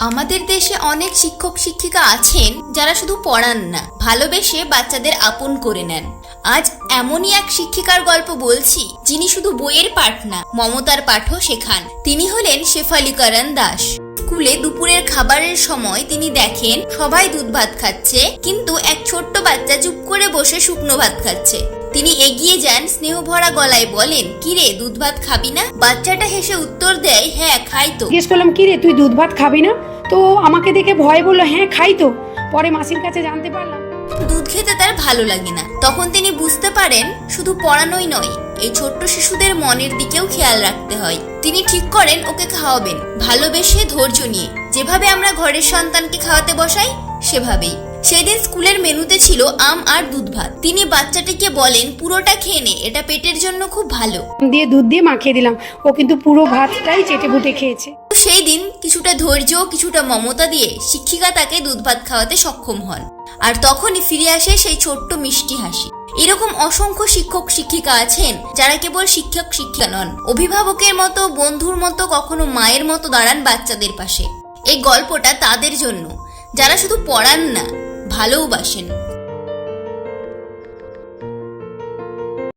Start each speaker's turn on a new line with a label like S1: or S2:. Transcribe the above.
S1: আমাদের দেশে অনেক শিক্ষক শিক্ষিকা আছেন যারা শুধু পড়ান না, ভালোবেসে বাচ্চাদের আপন করে নেন। আজ এমনই এক শিক্ষিকার গল্প বলছি, যিনি শুধু বইয়ের পাঠ না, মমতার পাঠও শেখান। তিনি হলেন শেফালি করণ দাস। স্কুলে দুপুরের খাবারের সময় তিনি দেখেন সবাই দুধ ভাত খাচ্ছে কিন্তু এক ছোট্ট বাচ্চা চুপ করে বসে শুকনো ভাত খাচ্ছে। তিনি এগিয়ে যান স্নেহ ভরা গলায় বলেন কিরে দুধ ভাত খাবি না? বাচ্চাটা হেসে উত্তর দেয় হ্যাঁ খাই তো।
S2: জিজ্ঞেস করলাম কি রে তুই দুধ ভাত খাবি না? তো আমাকে দেখে ভয় বলল হ্যাঁ খাই তো। পরে মাসির কাছে জানতে পারলাম।
S1: দুধ খেতে তার ভালো লাগে না। তখন তিনি বুঝতে পারেন শুধু পড়ানোই নয় এই ছোট্ট শিশুদের মনের দিকেও খেয়াল রাখতে হয়। তিনি ঠিক করেন ওকে খাওয়াবেন ভালোবেসে ধৈর্য নিয়ে। যেভাবে আমরা ঘরের সন্তানকে খাওয়াতে বসাই সেভাবেই। সেদিন স্কুলের মেনুতে ছিল আম আর দুধ ভাত। তিনি বাচ্চাটিকে বলেন পুরোটা খেয়ে নে এটা পেটের জন্য খুব ভালো।
S2: দিয়ে দুধ দিয়ে মাখিয়ে দিলাম। ও কিন্তু পুরো ভাতটাই চেটে বুটে খেয়েছে
S1: সেই দিন কিছুটা ধৈর্য কিছুটা মমতা দিয়ে শিক্ষিকা তাকে দুধ ভাত খাওয়াতে সক্ষম হন। আর তখনই ফিরে আসে সেই ছোট্ট মিষ্টি হাসি। এরকম অসংখ্য শিক্ষক শিক্ষিকা আছেন যারা কেবল শিক্ষক শিক্ষিকা নন, অভিভাবকের মতো, বন্ধুর মতো, কখনো মায়ের মতো দাঁড়ান বাচ্চাদের পাশে। এই গল্পটা তাদের জন্য, যারা শুধু পড়ান না ভালোবাসেন